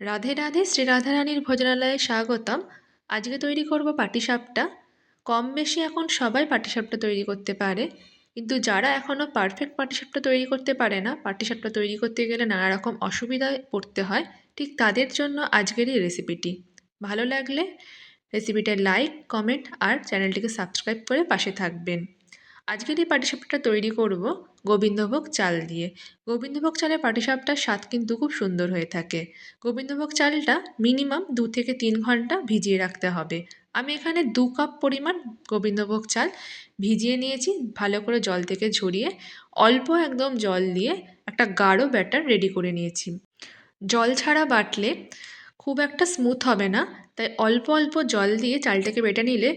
রাধে রাধে শ্রী রাধারানীর ভোজনালয়ে স্বাগতম। আজকে তৈরি করব পাটিসাপটা। কম বেশি এখন সবাই পাটিসাপটা তৈরি করতে পারে। কিন্তু যারা এখনও পারফেক্ট পাটিসাপটা তৈরি করতে পারে না, পাটিসাপটা তৈরি করতে গেলে নানা রকম অসুবিধায় পড়তে হয়। ঠিক তাদের জন্য আজকের এই রেসিপিটি ভালো লাগলে রেসিপিটা লাইক কমেন্ট আর চ্যানেলটিকে সাবস্ক্রাইব করে পাশে থাকবেন। আজকের এই পাটিসাপটা তৈরি করব গোবিন্দভোগ চাল দিয়ে। গোবিন্দভোগ চালের পাটিসাপটার স্বাদ কিন্তু খুব সুন্দর হয়ে থাকে। গোবিন্দভোগ চালটা মিনিমাম দু থেকে তিন ঘণ্টা ভিজিয়ে রাখতে হবে। আমি এখানে দু কাপ পরিমাণ গোবিন্দভোগ চাল ভিজিয়ে নিয়েছি, ভালো করে জল থেকে ঝরিয়ে, অল্প একদম জল দিয়ে একটা গাঢ় ব্যাটার রেডি করে নিয়েছি। জল ছাড়া বাটলে খুব একটা স্মুথ হবে না, তাই অল্প অল্প জল দিয়ে চালটাকে বেটে নিলে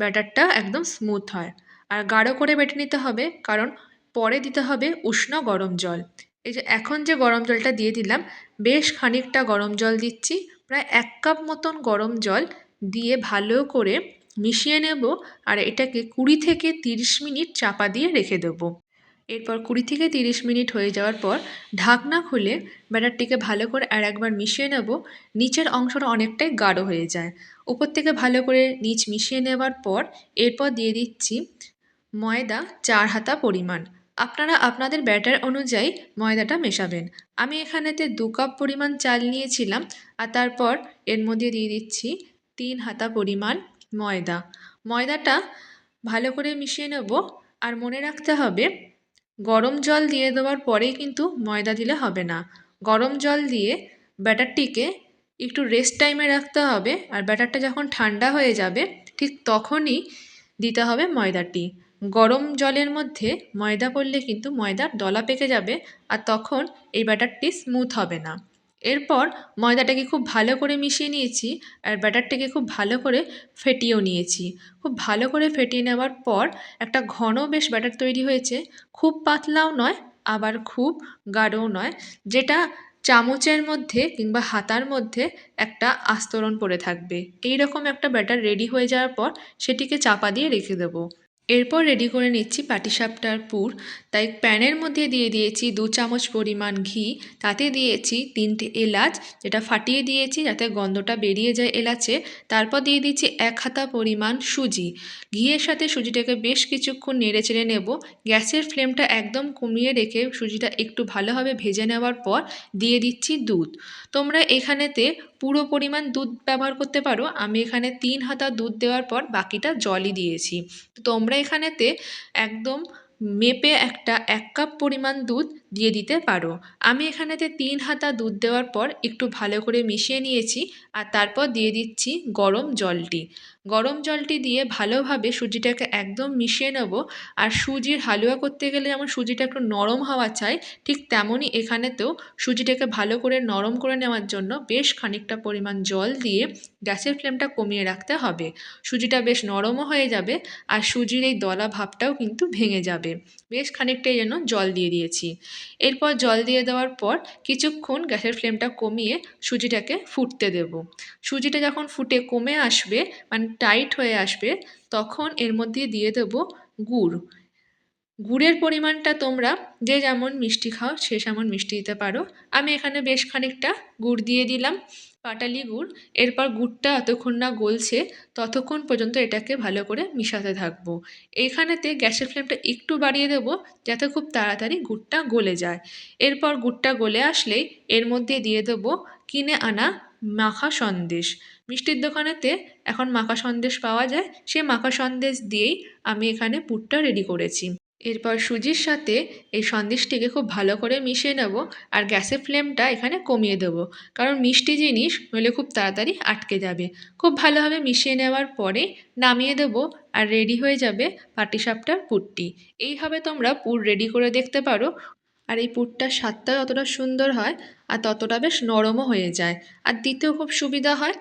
ব্যাটারটা একদম স্মুথ হয়। আর গাঢ় করে বেটে নিতে হবে, কারণ পরে দিতে হবে উষ্ণ গরম জল। এই যে এখন যে গরম জলটা দিয়ে দিলাম, বেশ খানিকটা গরম জল দিচ্ছি, প্রায় এক কাপ মতন গরম জল দিয়ে ভালো করে মিশিয়ে নেব আর এটাকে কুড়ি থেকে তিরিশ মিনিট চাপা দিয়ে রেখে দেবো। এরপর কুড়ি থেকে তিরিশ মিনিট হয়ে যাওয়ার পর ঢাকনা খুলে ব্যাটারটিকে ভালো করে আর একবার মিশিয়ে নেব, নিচের অংশটা অনেকটাই গাঢ় হয়ে যায়। উপর থেকে ভালো করে নিচ মিশিয়ে নেওয়ার পর এরপর দিয়ে দিচ্ছি ময়দা চার হাতা পরিমাণ। আপনারা আপনাদের ব্যাটার অনুযায়ী ময়দাটা মেশাবেন। আমি এখানেতে দু কাপ পরিমাণ চাল নিয়েছিলাম আর তারপর এর মধ্যে দিয়ে দিচ্ছি তিন হাতা পরিমাণ ময়দা। ময়দাটা ভালো করে মিশিয়ে নেব আর মনে রাখতে হবে গরম জল দিয়ে দেওয়ার পরেই কিন্তু ময়দা দিলে হবে না। গরম জল দিয়ে ব্যাটারটিকে একটু রেস্ট টাইমে রাখতে হবে আর ব্যাটারটা যখন ঠান্ডা হয়ে যাবে ঠিক তখনই দিতে হবে ময়দাটি। গরম জলের মধ্যে ময়দা পড়লে কিন্তু ময়দার দলা পেকে যাবে আর তখন এই ব্যাটারটি স্মুথ হবে না। এরপর ময়দাটাকে খুব ভালো করে মিশিয়ে নিয়েছি আর ব্যাটারটাকে খুব ভালো করে ফেটিয়েও নিয়েছি। খুব ভালো করে ফেটিয়ে নেওয়ার পর একটা ঘন বেশ ব্যাটার তৈরি হয়েছে। খুব পাতলাও নয়, আবার খুব গাঢ়ও নয়, যেটা চামচের মধ্যে কিংবা হাতার মধ্যে একটা আস্তরণ পড়ে থাকবে। এই রকম একটা ব্যাটার রেডি হয়ে যাওয়ার পর সেটিকে চাপা দিয়ে রেখে দেবো। এরপর রেডি করে নিচ্ছি পাটিসাপটার পুর। তাই প্যানের মধ্যে দিয়ে দিয়েছি দু চামচ পরিমাণ ঘি। তাতে দিয়েছি তিনটে এলাচ, যেটা ফাটিয়ে দিয়েছি যাতে গন্ধটা বেরিয়ে যায় এলাচে। তারপর দিয়ে দিচ্ছি এক হাতা পরিমাণ সুজি। ঘিয়ের সাথে সুজিটাকে বেশ কিছুক্ষণ নেড়ে চেড়ে নেব। গ্যাসের ফ্লেমটা একদম কমিয়ে রেখে সুজিটা একটু ভালোভাবে ভেজে নেওয়ার পর দিয়ে দিচ্ছি দুধ। তোমরা এখানেতে পুরো পরিমাণ দুধ ব্যবহার করতে পারো। আমি এখানে তিন হাতা দুধ দেওয়ার পর বাকিটা জলই দিয়েছি। তোমরা এখানেতে একদম মেপে একটা এক কাপ পরিমাণ দুধ দিয়ে দিতে পারো। আমি এখানেতে তিন হাতা দুধ দেওয়ার পর একটু ভালো করে মিশিয়ে নিয়েছি আর তারপর দিয়ে দিচ্ছি গরম জলটি। গরম জলটি দিয়ে ভালোভাবে সুজিটাকে একদম মিশিয়ে নেব আর সুজির হালুয়া করতে গেলে যেমন সুজিটা একটু নরম হওয়া চাই, ঠিক তেমনই এখানেতেও সুজিটাকে ভালো করে নরম করে নেওয়ার জন্য বেশ খানিকটা পরিমাণ জল দিয়ে গ্যাসের ফ্লেমটা কমিয়ে রাখতে হবে। সুজিটা বেশ নরমও হয়ে যাবে আর সুজির এই দলা ভাবটাও কিন্তু ভেঙে যাবে। বেশ খানিকটাই যেন জল দিয়ে দিয়েছি। এরপর জল দিয়ে দেওয়ার পর কিছুক্ষণ গ্যাসের ফ্লেমটা কমিয়ে সুজিটাকে ফুটতে দেব। সুজিটা যখন ফুটে কমে আসবে মানে টাইট হয়ে আসবে, তখন এর মধ্যে দিয়ে দেব গুড়। গুড়ের পরিমাণটা তোমরা যে যেমন মিষ্টি খাও সে যেমন মিষ্টি দিতে পারো। আমি এখানে বেশ খানিকটা গুড় দিয়ে দিলাম। পাটালি গুড়, এরপর গুড়টা যতক্ষণ না গলছে, ততক্ষণ পর্যন্ত এটাকে ভালো করে মিশাতে থাকব। এখানেতে গ্যাসের ফ্লেমটা একটু বাড়িয়ে দেবো, যাতে খুব তাড়াতাড়ি গুড়টা গলে যায়। এরপর গুড়টা গলে আসলেই এর মধ্যে দিয়ে দেবো কিনে আনা মাখা সন্দেশ। মিষ্টির দোকানেতে এখন মাখা সন্দেশ পাওয়া যায়, সে মাখা সন্দেশ দিয়েই আমি এখানে পুরটা রেডি করেছি। এরপর সুজির সাথে এই সন্দেশটিকে খুব ভালো করে মিশিয়ে নেব আর গ্যাসের ফ্লেমটা এখানে কমিয়ে দেবো। কারণ মিষ্টি জিনিস নইলে খুব তাড়াতাড়ি আটকে যাবে। খুব ভালোভাবে মিশিয়ে নেওয়ার পরে নামিয়ে দেবো আর রেডি হয়ে যাবে পাটিসাপটার পুরটি এইভাবে তোমরা পুর রেডি করে দেখতে পারো আর এই পুরটার স্বাদটা যতটা সুন্দর হয় আর ততটা বেশ নরমও হয়ে যায় আর দিতেও খুব সুবিধা হয়।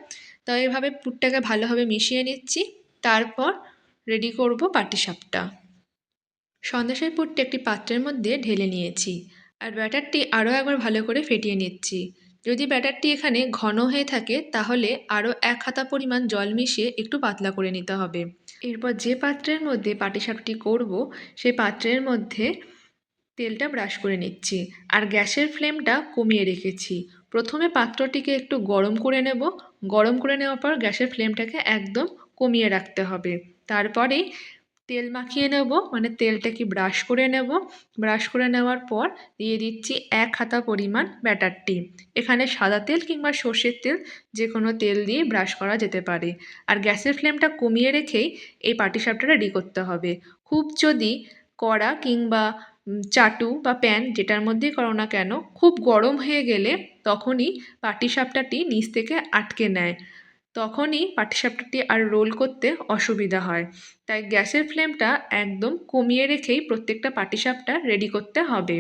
তো এইভাবে পুরটাকে ভালোভাবে মিশিয়ে নিচ্ছি। তারপর রেডি করব পাটিসাপটা। সন্দেশের পুরটি একটি পাত্রের মধ্যে ঢেলে নিয়েছি আর ব্যাটারটি আরও একবার ভালো করে ফেটিয়ে নিচ্ছি। যদি ব্যাটারটি এখানে ঘন হয়ে থাকে, তাহলে আরও এক হাতা পরিমাণ জল মিশিয়ে একটু পাতলা করে নিতে হবে। এরপর যে পাত্রের মধ্যে পাটিসাপটি করব, সেই পাত্রের মধ্যে তেলটা ব্রাশ করে নিচ্ছি আর গ্যাসের ফ্লেমটা কমিয়ে রেখেছি। প্রথমে পাত্রটিকে একটু গরম করে নেব। গরম করে নেওয়ার পর গ্যাসের ফ্লেমটাকে একদম কমিয়ে রাখতে হবে। তারপরেই তেল মাখিয়ে নেব মানে তেলটাকে ব্রাশ করে নেব। ব্রাশ করে নেওয়ার পর দিয়ে দিচ্ছি এক হাতা পরিমাণ ব্যাটারটি এখানে সাদা তেল কিংবা সর্ষের তেল যে কোনো তেল দিয়ে ব্রাশ করা যেতে পারে। আর গ্যাসের ফ্লেমটা কমিয়ে রেখেই এই পাটিসাপটা রেডি করতে হবে। খুব যদি কড়া কিংবা চাটু বা প্যান যেটার মধ্যেই করো না কেন, খুব গরম হয়ে গেলে তখনই পাটিসাপটাটি নিচ থেকে আটকে নেয়। তখনই পাটিসাপটাটি আর রোল করতে অসুবিধা হয়। তাই গ্যাসের ফ্লেমটা একদম কমিয়ে রেখেই প্রত্যেকটা পাটিসাপটা রেডি করতে হবে।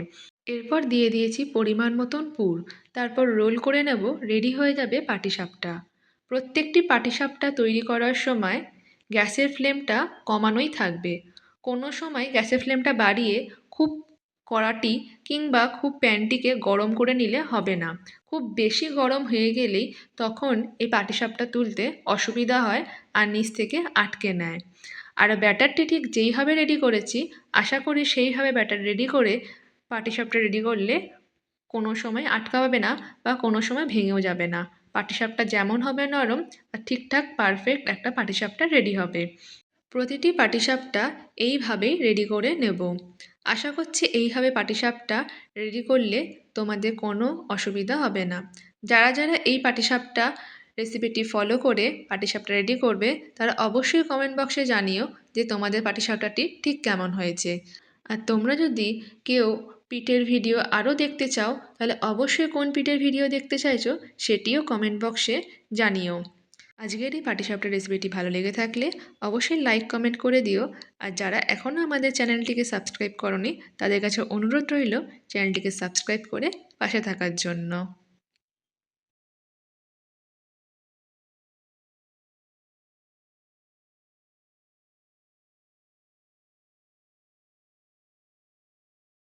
এরপর দিয়ে দিয়েছি পরিমাণ মতন পুর। তারপর রোল করে নেব, রেডি হয়ে যাবে পাটিসাপটা। প্রত্যেকটি পাটিসাপটা তৈরি করার সময় গ্যাসের ফ্লেমটা কমানোই থাকবে। কোনো সময় গ্যাসের ফ্লেমটা বাড়িয়ে খুব কড়াটি কিংবা খুব প্যানটিকে গরম করে নিলে হবে না। খুব বেশি গরম হয়ে গেলেই তখন এই পাটিসাপটা তুলতে অসুবিধা হয় আর নিচ থেকে আটকে নেয়। আর ব্যাটারটি ঠিক যেইভাবে রেডি করেছি, আশা করি সেইভাবে ব্যাটার রেডি করে পাটিসাপটা রেডি করলে কোনো সময় আটকাবে না বা কোনো সময় ভেঙেও যাবে না। পাটিসাপটা যেমন হবে নরম আর ঠিকঠাক পারফেক্ট একটা পাটিসাপটা রেডি হবে। প্রতিটি পাটিসাপটা এইভাবেই রেডি করে নেব। আশা করছি এইভাবে পাটিসাপটা রেডি করলে তোমাদের কোনো অসুবিধা হবে না। যারা যারা এই পাটিসাপটা রেসিপিটি ফলো করে পাটিসাপটা রেডি করবে, তারা অবশ্যই কমেন্ট বক্সে জানিও যে তোমাদের পাটিসাপটাটি ঠিক কেমন হয়েছে। আর তোমরা যদি কেউ পিঠের ভিডিও আরও দেখতে চাও, তাহলে অবশ্যই কোন পিঠের ভিডিও দেখতে চাইছো, সেটিও কমেন্ট বক্সে জানিও। আজকের এই পাটিসাপটা রেসিপিটি ভালো লেগে থাকলে অবশ্যই লাইক কমেন্ট করে দিও। আর যারা এখনও আমাদের চ্যানেলটিকে সাবস্ক্রাইব করনি, তাদের কাছে অনুরোধ রইল চ্যানেলটিকে সাবস্ক্রাইব করে পাশে থাকার জন্য।